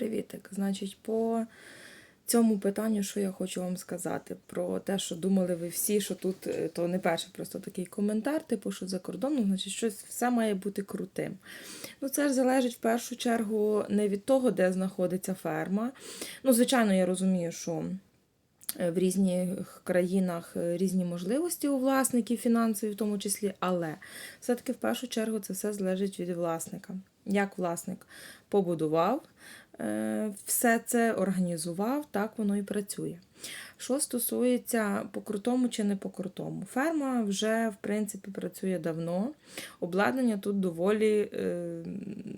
Привітик. Значить, по цьому питанню, що я хочу вам сказати, про те, що думали ви всі, що тут е, то не перший просто такий коментар, типу, що за кордоном, значить, щось все має бути крутим. Ну, це ж залежить в першу чергу не від того, де знаходиться ферма. Ну, звичайно, я розумію, що. е, В різних країнах е, різні можливості у власників фінансові, в тому числі, але все-таки в першу чергу це все залежить від власника. Як власник побудував все це, організував, так воно і працює. Що стосується по крутому чи не по крутому, ферма вже в принципі працює давно. Обладнання тут доволі е,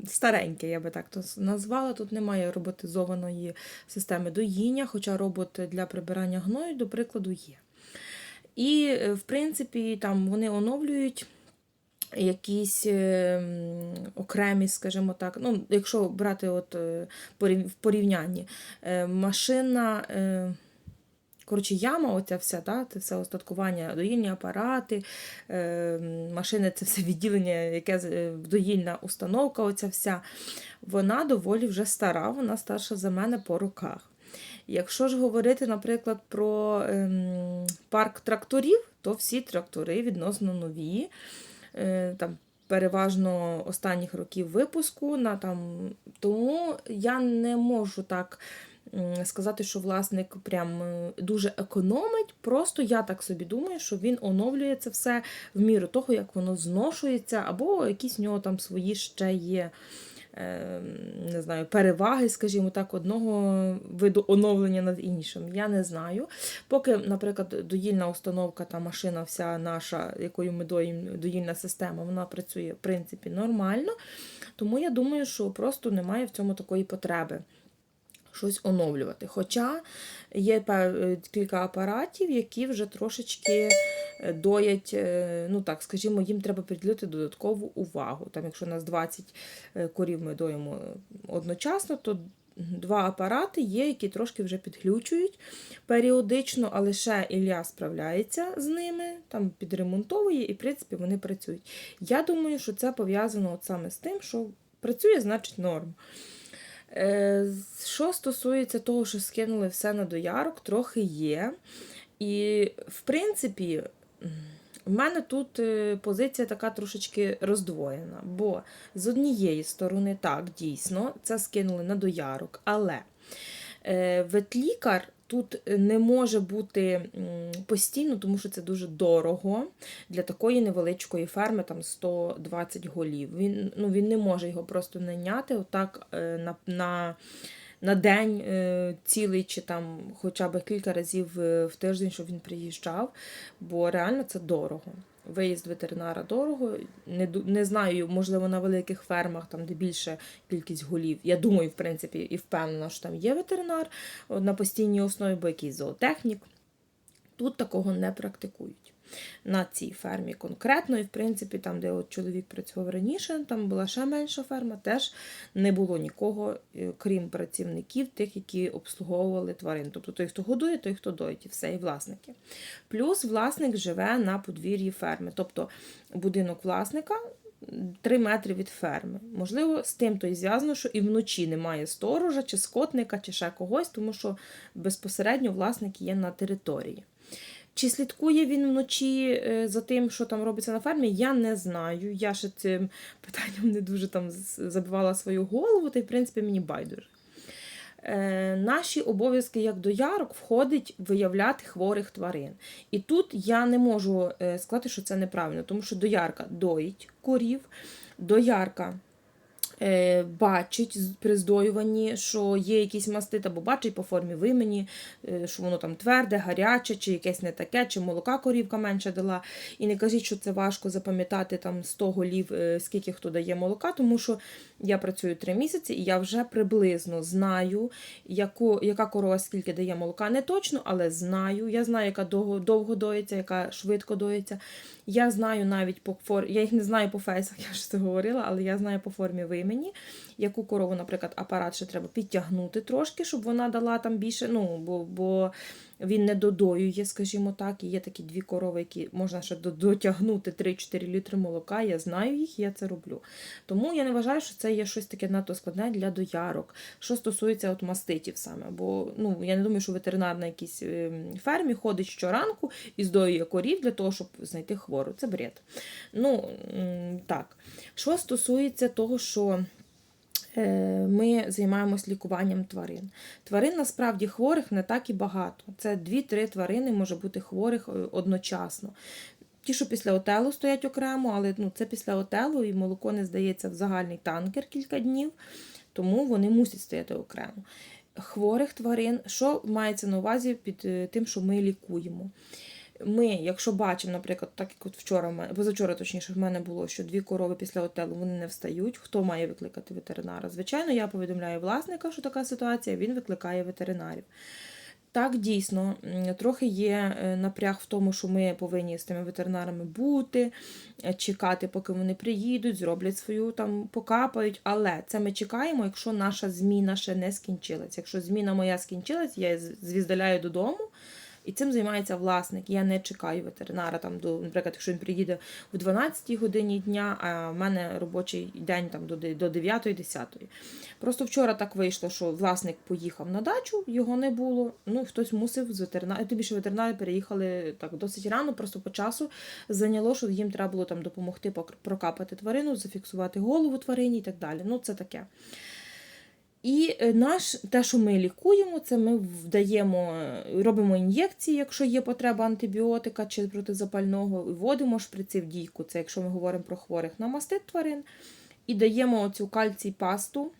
стареньке, я би так то назвала. Тут немає роботизованої системи доїння, хоча робот для прибирання гною, до прикладу, є. І, е, в принципі, там вони оновлюють якісь е, окремі, скажімо так, ну, якщо брати от, е, в порівнянні, е, машина. Е, Коротше, яма, оця вся, да, це все остаткування, доїльні апарати, е, машини, це все відділення, яке е, доїльна установка, оця вся, вона доволі вже стара, вона старша за мене по роках. Якщо ж говорити, наприклад, про ем, парк тракторів, то всі трактори відносно нові. Е, там, переважно останніх років випуску. На, там, тому я не можу так сказати, що власник прям е, дуже економить. Просто я так собі думаю, що він оновлює це все в міру того, як воно зношується, або якісь в нього там свої ще є. Е, Не знаю, переваги, скажімо так, одного виду оновлення над іншим. Я не знаю. Поки, наприклад, доїльна установка та машина, вся наша, якою ми доїмо, доїльна система, вона працює в принципі нормально. Тому я думаю, що просто немає в цьому такої потреби щось оновлювати. Хоча є пев- кілька апаратів, які вже трошечки е, доять, е, ну так, скажімо, їм треба приділити додаткову увагу. Там, якщо у нас 20 е, корів ми доїмо одночасно, то два апарати є, які трошки вже підглючують періодично, але ще Ілля справляється з ними, там підремонтовує, і в принципі вони працюють. Я думаю, що це пов'язано от саме з тим, що працює, значить норм. Е, Що стосується того, що скинули все на доярок, трохи є. І, в принципі, в мене тут е, позиція така трошечки роздвоєна. Бо з однієї сторони, так, дійсно, це скинули на доярок, але е, ветлікар тут не може бути постійно, тому що це дуже дорого для такої невеличкої ферми, там 120 голів. Він, ну, він не може його просто наняти отак е, на, на, на день е, цілий чи там хоча б кілька разів е, в тиждень, щоб він приїжджав, бо реально це дорого. Виїзд ветеринара дорого. Не, не знаю, можливо, на великих фермах, там, де більше кількість голів. Я думаю, в принципі, і впевнена, що там є ветеринар на постійній основі, бо якийсь зоотехнік. Тут такого не практикують. На цій фермі конкретно, і в принципі, там, де от чоловік працював раніше, там була ще менша ферма, теж не було нікого, е, крім працівників, тих, які обслуговували тварин. Тобто той, хто годує, той, хто доїть, і все, і власники. Плюс власник живе на подвір'ї ферми. Тобто будинок власника 3 метри від ферми. Можливо, з тим то і зв'язано, що і вночі немає сторожа, чи скотника, чи ще когось, тому що безпосередньо власник є на території. Чи слідкує він вночі е, за тим, що там робиться на фермі, я не знаю. Я ще цим питанням не дуже там забивала свою голову, та й в принципі мені байдуже. Е, Наші обов'язки як доярок входить виявляти хворих тварин. І тут я не можу е, сказати, що це неправильно, тому що доярка доїть корів, доярка е, бачить при здоюванні, що є якісь мастит, або бачить по формі вимені, е, що воно там тверде, гаряче, чи якесь не таке, чи молока корівка менше дала. І не кажіть, що це важко запам'ятати там 100 голів, е, скільки хто дає молока, тому що я працюю 3 місяці, і я вже приблизно знаю, яку, яка корова скільки дає молока. Не точно, але знаю. Я знаю, яка довго, довго доїться, яка швидко доїться. Я знаю навіть по формі, я їх не знаю по фейсах, я ж це говорила, але я знаю по формі вимені, яку корову, наприклад, апарат ще треба підтягнути трошки, щоб вона дала там більше. Ну, бо, бо він не додоює, скажімо так. І є такі дві корови, які можна ще дотягнути 3-4 літри молока. Я знаю їх, я це роблю. Тому я не вважаю, що це є щось таке надто складне для доярок. Що стосується от маститів саме, бо ну я не думаю, що ветеринар на якійсь ем, фермі ходить щоранку і здоює корів для того, щоб знайти хвору. Це бред. Ну так. Що стосується того, що ми займаємось лікуванням тварин. Тварин насправді хворих не так і багато. Це 2-3 тварини може бути хворих е, одночасно. Ті, що після отелу стоять окремо, але ну, це після отелу, і молоко не здається в загальний танкер кілька днів, тому вони мусять стояти окремо. Хворих тварин, що мається на увазі під е, тим, що ми лікуємо? Ми, якщо бачимо, наприклад, так як от вчора, позавчора, точніше, в мене було, що дві корови після отелу вони не встають. Хто має викликати ветеринара? Звичайно, я повідомляю власника, що така ситуація, він викликає ветеринарів. Так, дійсно, трохи є е, напряг в тому, що ми повинні з тими ветеринарами бути, е, чекати, поки вони приїдуть, зроблять свою там, покапають. Але це ми чекаємо, якщо наша зміна ще не скінчилась. Якщо зміна моя скінчилась, я її звіздоляю додому. І цим займається власник. Я не чекаю ветеринара там до, наприклад, якщо він приїде в 12-й годині дня, а в мене робочий день там до 9-10. Просто вчора так вийшло, що власник поїхав на дачу, його не було. Ну, хтось мусив з ветеринарів. Тим більше ветеринари переїхали так досить рано, просто по часу зайняло, що їм треба було там допомогти прокапати тварину, зафіксувати голову тварині і так далі. Ну, це таке. І е, наш, те, що ми лікуємо, це ми вдаємо, е, робимо ін'єкції, якщо є потреба антибіотика чи протизапального, вводимо шприци в дійку, це якщо ми говоримо про хворих на мастит тварин, і даємо оцю кальцій пасту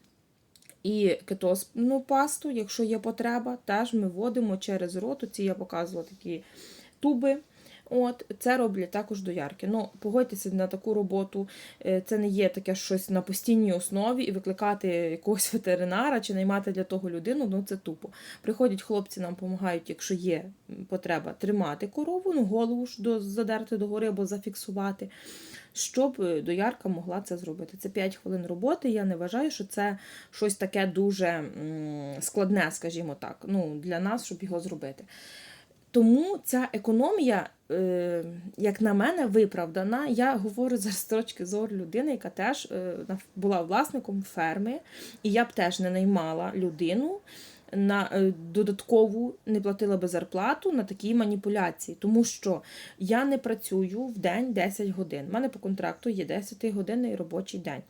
і кетозну пасту, якщо є потреба, теж ми вводимо через рот. Ці я показувала такі туби. От, це роблять також доярки. Ну, погодьтеся на таку роботу. е, Це не є таке щось на постійній основі і викликати якогось ветеринара чи наймати для того людину, ну це тупо. Приходять хлопці, нам допомагають, якщо є потреба тримати корову, ну голову ж задерти догори або зафіксувати, щоб е, доярка могла це зробити. Це 5 хвилин роботи. Я не вважаю, що це щось таке дуже складне, скажімо так, ну, для нас, щоб його зробити. Тому ця економія, е, як на мене, виправдана. Я говорю зараз з точки зору людини, яка теж е, була власником ферми, і я б теж не наймала людину на е, додаткову, не платила би зарплату на такі маніпуляції. Тому що я не працюю в день 10 годин. У мене по контракту є 10-годинний робочий день.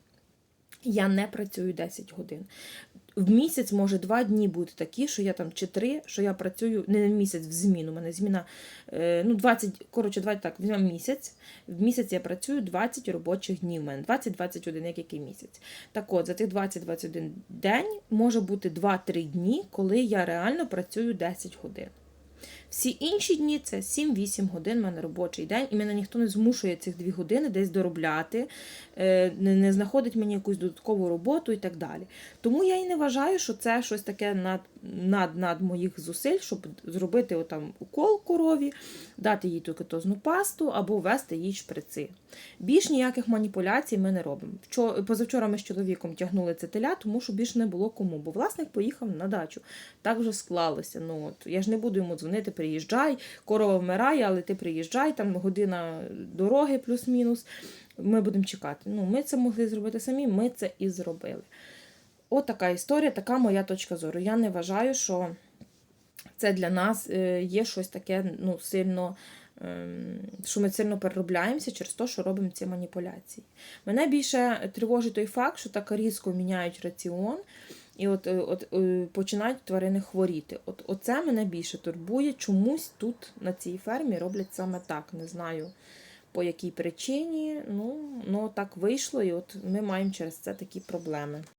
Я не працюю 10 годин. В місяць може два дні бути такі, що я там чи три, що я працюю не в місяць в зміну. У мене зміна е, ну 20, коротше, 20, так, візьмемо місяць. В місяць я працюю 20 робочих днів. У мене 20-21, як який місяць. Так от, за тих 20-21 день може бути 2-3 дні, коли я реально працюю 10 годин. Всі інші дні це 7-8 годин в мене робочий день, і мене ніхто не змушує цих 2 години десь доробляти, е, не, знаходить мені якусь додаткову роботу і так далі. Тому я і не вважаю, що це щось таке над, над, над моїх зусиль, щоб зробити отам укол корові, дати їй ту кетозну пасту або ввести їй шприци. Більш ніяких маніпуляцій ми не робимо. Вчора, позавчора ми з чоловіком тягнули це теля, тому що більше не було кому, бо власник поїхав на дачу. Так вже склалося. Ну, от, я ж не буду йому дзвонити, приїжджай, корова вмирає, але ти приїжджай, там година дороги плюс-мінус. Ми будемо чекати. Ну, ми це могли зробити самі, ми це і зробили. От така історія, така моя точка зору. Я не вважаю, що це для нас е, є щось таке ну, сильно, ем, що ми сильно переробляємося через те, що робимо ці маніпуляції. Мене більше тривожить той факт, що так різко міняють раціон. І от, е, от е, починають тварини хворіти. От оце мене більше турбує. Чомусь тут на цій фермі роблять саме так. Не знаю по якій причині. Ну, ну так вийшло, і от ми маємо через це такі проблеми.